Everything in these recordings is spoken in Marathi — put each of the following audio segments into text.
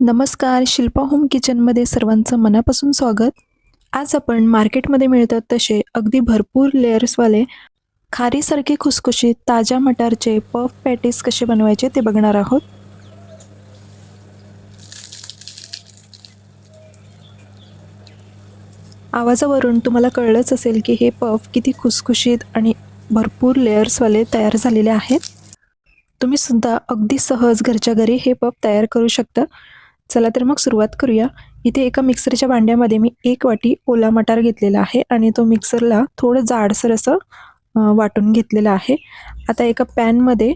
नमस्कार शिल्पा होम किचनमध्ये सर्वांचं मनापासून स्वागत. आज आपण मार्केटमध्ये मिळतात तसे अगदी भरपूर लेयर्सवाले खारीसारखे खुसखुशीत ताज्या मटारचे पफ पॅटीस कसे बनवायचे ते बघणार आहोत. आवाजावरून तुम्हाला कळलंच असेल की हे पफ किती खुसखुशीत आणि भरपूर लेयर्सवाले तयार झालेले आहेत. तुम्ही सुद्धा अगदी सहज घरच्या घरी हे पफ तयार करू शकता. चला तर मग सुरुवात करूया. इथे एका मिक्सरच्या भांड्यामध्ये मी एक वाटी ओला मटार घेतलेला आहे आणि तो मिक्सरला थोडं जाडसर असं वाटून घेतलेलं आहे. आता एका पॅनमध्ये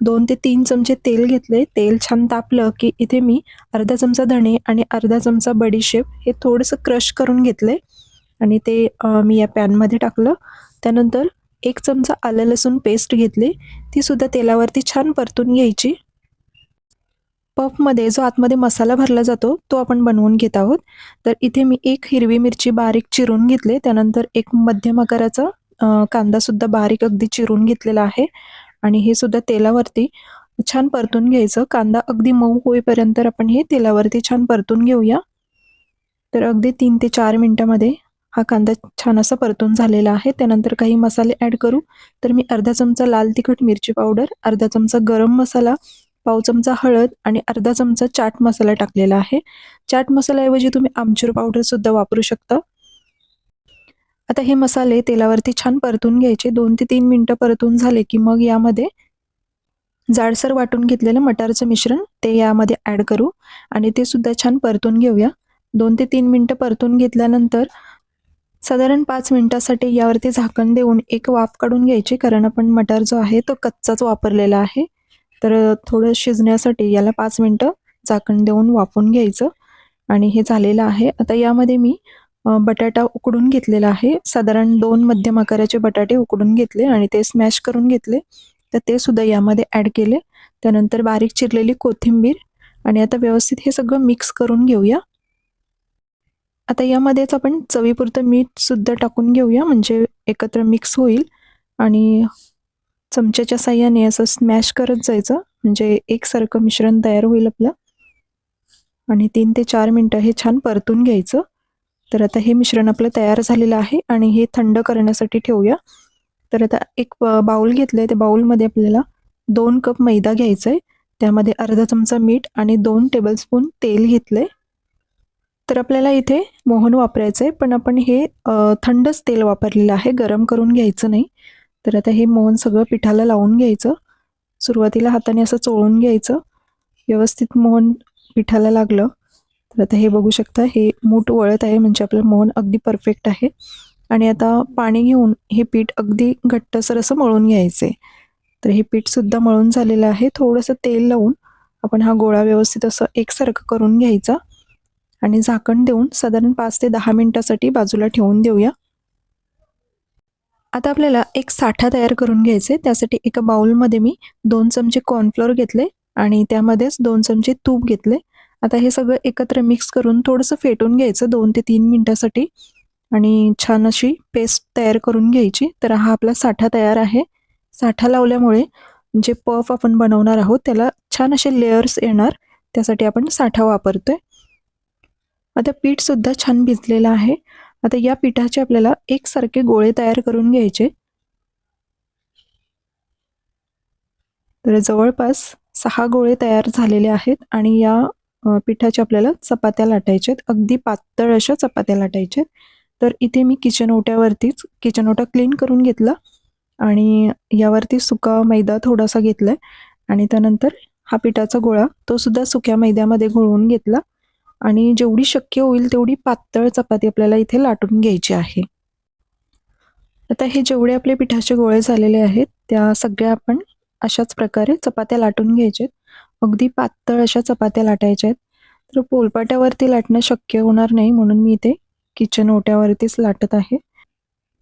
दोन ते तीन चमचे तेल घेतले. तेल छान तापलं की इथे मी अर्धा चमचा धणे आणि अर्धा चमचा बडीशेप हे थोडंसं क्रश करून घेतले आणि ते मी या पॅनमध्ये टाकलं. त्यानंतर एक चमचा आलं लसूण पेस्ट घेतली. तीसुद्धा तेलावरती छान परतून घ्यायची. पफमध्ये जो आतमध्ये मसाला भरला जातो तो आपण बनवून घेत आहोत. तर इथे मी एक हिरवी मिरची बारीक चिरून घेतले. त्यानंतर एक मध्यम आकाराचा कांदासुद्धा बारीक अगदी चिरून घेतलेला आहे. आणि हे सुद्धा तेलावरती छान परतून घ्यायचं. कांदा अगदी मऊ होईपर्यंत आपण हे तेलावरती छान परतून घेऊया. तर अगदी तीन ते चार मिनटामध्ये हा कांदा छान असा परतून झालेला आहे. त्यानंतर काही मसाले ॲड करू. तर मी अर्धा चमचा लाल तिखट मिरची पावडर अर्धा चमचा गरम मसाला पाव चमचा हळद आणि अर्धा चमचा चाट मसाला टाकलेला आहे. चाट मसाल्याऐवजी तुम्ही आमचूर पावडर सुद्धा वापरू शकता. आता हे मसाले तेलावरती छान परतून घ्यायचे. दोन ते तीन मिनटं परतून झाले की मग यामध्ये जाडसर वाटून घेतलेलं मटारचं मिश्रण ते यामध्ये ॲड करू आणि ते सुद्धा छान परतून घेऊया. दोन ते तीन मिनटं परतून घेतल्यानंतर साधारण पाच मिनिटासाठी यावरती झाकण देऊन एक वाफ काढून घ्यायची. कारण आपण मटार जो आहे तो कच्चाच वापरलेला आहे. तर थोडं शिजण्यासाठी याला पाच मिनटं झाकण देऊन वाफून घ्यायचं. आणि हे झालेलं आहे. आता यामध्ये मी बटाटा उकडून घेतलेला आहे. साधारण दोन मध्यम आकाराचे बटाटे उकडून घेतले आणि ते स्मॅश करून घेतले. तर ते सुद्धा यामध्ये ॲड केले. त्यानंतर बारीक चिरलेली कोथिंबीर आणि आता व्यवस्थित हे सगळं मिक्स करून घेऊया. आता यामध्येच आपण चवीपुरतं मीठ सुद्धा टाकून घेऊया. म्हणजे एकत्र मिक्स होईल. आणि चमच्याच्या साह्याने असं स्मॅश करत जायचं. म्हणजे एकसारखं मिश्रण तयार होईल आपलं. आणि तीन ते चार मिनटं हे छान परतून घ्यायचं. तर आता हे मिश्रण आपलं तयार झालेलं आहे आणि हे थंड करण्यासाठी ठेवूया. तर आता एक बाऊल बाउल घेतलं आहे त्या बाऊलमध्ये आपल्याला दोन कप मैदा घ्यायचा आहे त्यामध्ये अर्धा चमचा मीठ आणि दोन टेबलस्पून तेल घेतलं आहे तर आपल्याला इथे मोहन वापरायचं आहे पण आपण हे थंडच तेल वापरलेलं आहे. गरम करून घ्यायचं नाही. तर आता हे मौन सगळं पिठाला लावून घ्यायचं. सुरुवातीला हाताने असं चोळून घ्यायचं. व्यवस्थित मोहन पिठाला लागलं. तर आता हे बघू शकता हे मूठ वळत आहे म्हणजे आपलं मोहन अगदी परफेक्ट आहे. आणि आता पाणी घेऊन हे पीठ अगदी घट्टसर असं मळून घ्यायचं. आहे तर हे पीठसुद्धा मळून झालेलं आहे. थोडंसं तेल लावून आपण हा गोळा व्यवस्थित असं एकसारखं करून घ्यायचा. आणि झाकण देऊन साधारण पाच ते दहा मिनटासाठी बाजूला ठेवून देऊया. आता आपल्याला एक साठा तयार करून घ्यायचे. त्यासाठी एका बाउलमध्ये मी दोन चमचे कॉर्नफ्लोअर घेतले आणि त्यामध्येच दोन चमचे तूप घेतले. आता हे सगळं एकत्र मिक्स करून थोडंसं फेटून घ्यायचं दोन ते तीन मिनटासाठी. आणि छान अशी पेस्ट तयार करून घ्यायची. तर हा आपला साठा तयार आहे. साठा लावल्यामुळे जे पफ आपण बनवणार आहोत त्याला छान असे लेयर्स येणार. त्यासाठी आपण साठा वापरतोय. आता पीठसुद्धा छान भिजलेलं आहे. आता या पिठाचे आपल्याला एकसारखे गोळे तयार करून घ्यायचे. तर जवळपास सहा गोळे तयार झालेले आहेत आणि या पिठाच्या आपल्याला चपात्या लाटायच्या आहेत अगदी पातळ अशा चपात्या लाटायच्या. तर इथे मी किचन ओट्यावरतीच किचन ओटा क्लीन करून घेतला आणि यावरती सुका मैदा थोडासा घेतला आणि त्यानंतर हा पिठाचा गोळा तो सुद्धा सुक्या मैद्यामध्ये घोळवून घेतला. आणि जेवढी शक्य होईल तेवढी पातळ चपाती आपल्याला इथे लाटून घ्यायची आहे. आता हे जेवढे आपले पिठाचे गोळे झालेले आहेत त्या सगळ्या आपण अशाच प्रकारे चपात्या लाटून घ्यायच्या अगदी पातळ अशा चपात्या लाटायच्या आहेत. तर पोलपाट्यावरती लाटणं शक्य होणार नाही म्हणून मी इथे किचन ओट्यावरतीच लाटत आहे.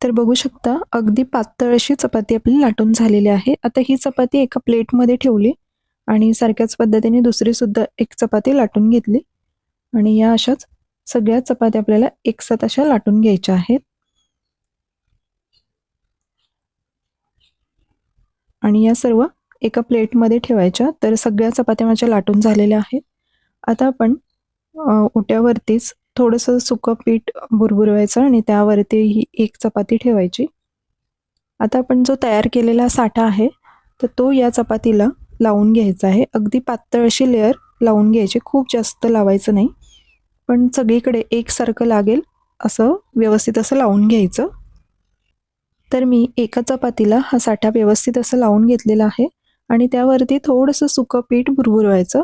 तर बघू शकता अगदी पातळ अशी चपाती आपली लाटून झालेली आहे. आता ही चपाती एका प्लेटमध्ये ठेवली आणि सारख्याच पद्धतीने दुसरीसुद्धा एक चपाती लाटून घेतली. आणि या अशाच सगळ्या चपात्या आपल्याला एकसाथ अशा लाटून घ्यायच्या आहेत. आणि या सर्व एका प्लेटमध्ये ठेवायच्या. तर सगळ्या चपात्या माझ्या लाटून झालेल्या आहेत. आता आपण ओट्यावरतीच थोडंसं सुकं पीठ बुरबुरवायचं आणि त्यावरती ही एक चपाती ठेवायची. आता आपण जो तयार केलेला साठा आहे तर तो या चपातीला लावून घ्यायचा आहे. अगदी पातळ अशी लेअर लावून घ्यायची. खूप जास्त लावायचं नाही. पण सगळीकडे एकसारखं लागेल असं व्यवस्थित असं लावून घ्यायचं. तर मी एका चपातीला हा साठा व्यवस्थित असं लावून घेतलेला आहे आणि त्यावरती थोडंसं सुकं पीठ भुरभुरवायचं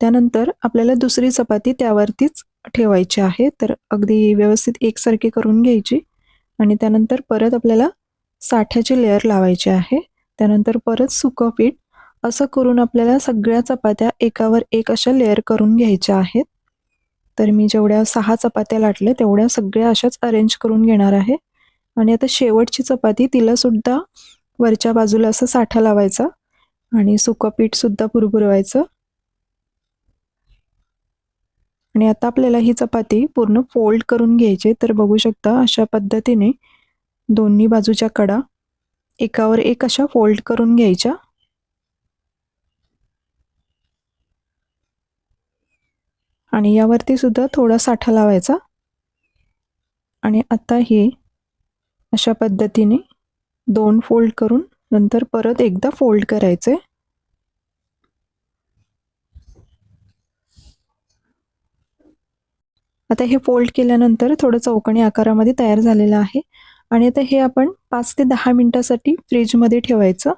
त्यानंतर आपल्याला दुसरी चपाती त्यावरतीच ठेवायची आहे तर अगदी व्यवस्थित एकसारखी करून घ्यायची. आणि त्यानंतर परत आपल्याला साठ्याची लेअर लावायची आहे. त्यानंतर परत सुकं पीठ असं करून आपल्याला सगळ्या चपात्या एकावर एक अशा लेअर करून घ्यायच्या आहेत. तर मी जेवढ्या सहा चपात्या लाटल्या तेवढ्या सगळ्या अशाच अरेंज करून घेणार आहे. आणि आता शेवटची चपाती तिलासुद्धा वरच्या बाजूला असं साठा लावायचा आणि सुकं पीठसुद्धा पुरपुरवायचं. आणि आता आपल्याला ही चपाती पूर्ण फोल्ड करून घ्यायची तर बघू शकता अशा पद्धतीने दोन्ही बाजूच्या कडा एकावर एक अशा फोल्ड करून घ्यायच्या. आणि यावरती सुद्धा थोडा साठा लावायचा. आणि आता हे अशा पद्धतीने दोन फोल्ड करून नंतर परत एकदा फोल्ड करायचे. आता हे फोल्ड केल्यानंतर थोडं चौकणी आकारामध्ये तयार झालेलं आहे. आणि आता हे आपण पाच ते दहा मिनटासाठी फ्रीजमध्ये ठेवायचं.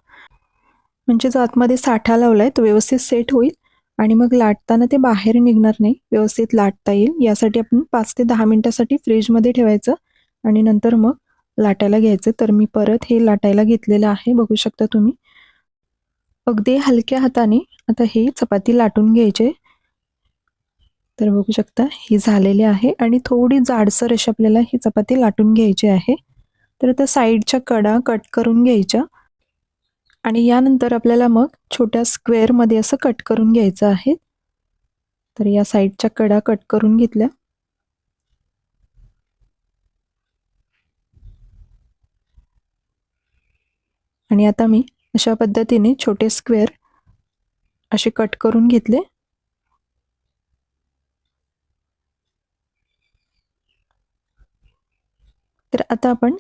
म्हणजे जो आतमध्ये साठा लावला आहे तो व्यवस्थित सेट होईल. आणि मग लाटताना ते बाहेर निघणार नाही. व्यवस्थित लाटता येईल. यासाठी आपण पाच ते दहा मिनटासाठी फ्रीजमध्ये ठेवायचं आणि नंतर मग लाटायला घ्यायचं. तर मी परत हे लाटायला घेतलेलं आहे. बघू शकता तुम्ही. अगदी हलक्या हाताने आता हे चपाती लाटून घ्यायचे. तर बघू शकता ही झालेली आहे आणि थोडी जाडसर अशी आपल्याला ही चपाती लाटून घ्यायची आहे. तर आता साईडच्या कडा कट करून घ्यायच्या. आणि यानंतर आपल्याला मग छोट्या स्क्वेअरमध्ये असं कट करून घ्यायचं आहे. तर या साईडच्या कडा कट करून घेतल्या. आणि आता मी अशा पद्धतीने छोटे स्क्वेअर असे कट करून घेतले. तर आता आपण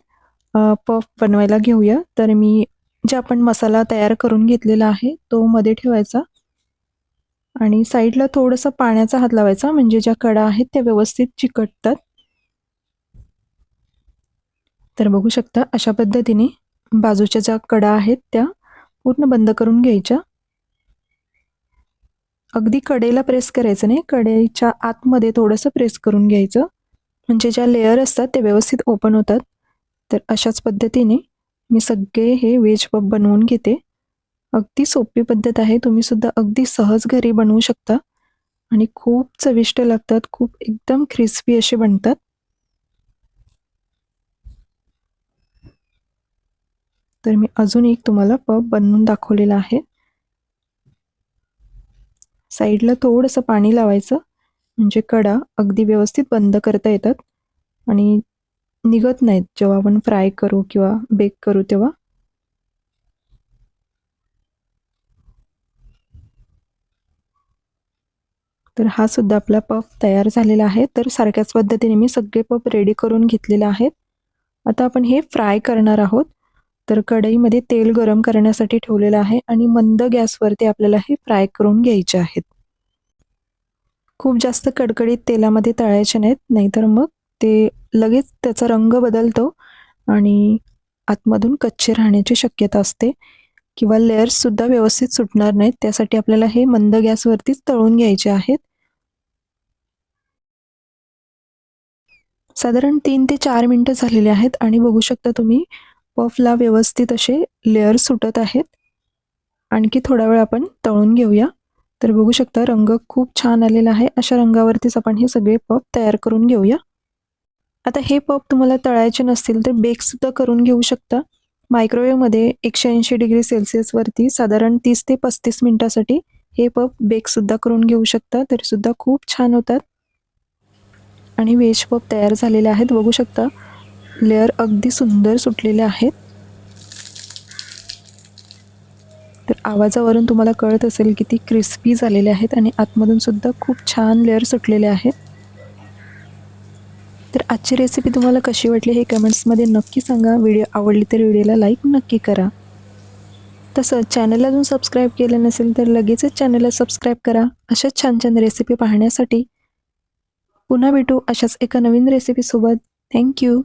पफ बनवायला घेऊया. तर मी जे आपण मसाला तयार करून घेतलेला आहे तो मध्ये ठेवायचा. आणि साईडला थोडंसं पाण्याचा हात लावायचा म्हणजे ज्या कडा आहेत त्या व्यवस्थित चिकटतात. तर बघू शकता अशा पद्धतीने बाजूच्या ज्या कडा आहेत त्या पूर्ण बंद करून घ्यायच्या. अगदी कडेला प्रेस करायचं नाही कडेच्या आतमध्ये थोडंसं प्रेस करून घ्यायचं. म्हणजे ज्या लेअर असतात ते व्यवस्थित ओपन होतात. तर अशाच पद्धतीने मी सगळे हे व्हेज पप बनवून घेते. अगदी सोपी पद्धत आहे. तुम्ही सुद्धा अगदी सहज घरी बनवू शकता. आणि खूप चविष्ट लागतात. खूप एकदम क्रिस्पी असे बनतात. तर मी अजून एक तुम्हाला पप बनवून दाखवलेला आहे. साईडला थोडंसं पाणी लावायचं. म्हणजे कडा अगदी व्यवस्थित बंद करता येतात. आणि निघत नाहीत. जेव्हा आपण फ्राय करू किंवा बेक करू तेव्हा. तर हा सुद्धा आपला पफ तयार झालेला आहे. तर सारख्याच पद्धतीने मी सगळे पफ रेडी करून घेतलेले आहेत. आता आपण हे फ्राय करणार आहोत. तर कढईमध्ये तेल गरम करण्यासाठी ठेवलेलं आहे आणि मंद गॅसवरती आपल्याला हे फ्राय करून घ्यायचे आहेत. खूप जास्त कडकडीत तेलामध्ये तळायचे नाहीत. नाहीतर मग ते लगेच त्याचा रंग बदलतो आणि आतमधून कच्चे राहण्याची शक्यता असते किंवा लेअर्ससुद्धा व्यवस्थित सुटणार नाहीत. त्यासाठी आपल्याला हे मंद गॅसवरतीच तळून घ्यायचे आहेत. साधारण तीन ते चार मिनटं झालेले आहेत आणि बघू शकता तुम्ही पफला व्यवस्थित असे लेअर सुटत आहेत. आणखी थोडा वेळ आपण तळून घेऊया. तर बघू शकता रंग खूप छान आलेला आहे. अशा रंगावरतीच आपण हे सगळे पफ तयार करून घेऊया. आता हे पप तुम्हाला तळायचे नसतील तर बेकसुद्धा करून घेऊ शकता. मायक्रोवेव्हमध्ये एकशे ऐंशी डिग्री सेल्सिअसवरती साधारण तीस ते पस्तीस मिनटासाठी हे पप बेकसुद्धा करून घेऊ शकता तरीसुद्धा खूप छान होतात. आणि व्हेज पप तयार झालेले आहेत बघू शकता. लेअर अगदी सुंदर सुटलेले आहेत. तर आवाजावरून तुम्हाला कळत असेल की ती क्रिस्पी झालेले आहेत आणि आतमधून सुद्धा खूप छान लेअर सुटलेले आहेत. तर आजची रेसिपी तुम्हाला कशी वाटली हे कमेंट्समध्ये नक्की सांगा. व्हिडिओ आवडली तर व्हिडिओला लाईक नक्की करा. तसं चॅनल अजून सबस्क्राईब केलं नसेल तर लगेचच चॅनलला सबस्क्राईब करा. अशाच छान छान रेसिपी पाहण्यासाठी पुन्हा भेटू अशाच एका नवीन रेसिपीसोबत थँक्यू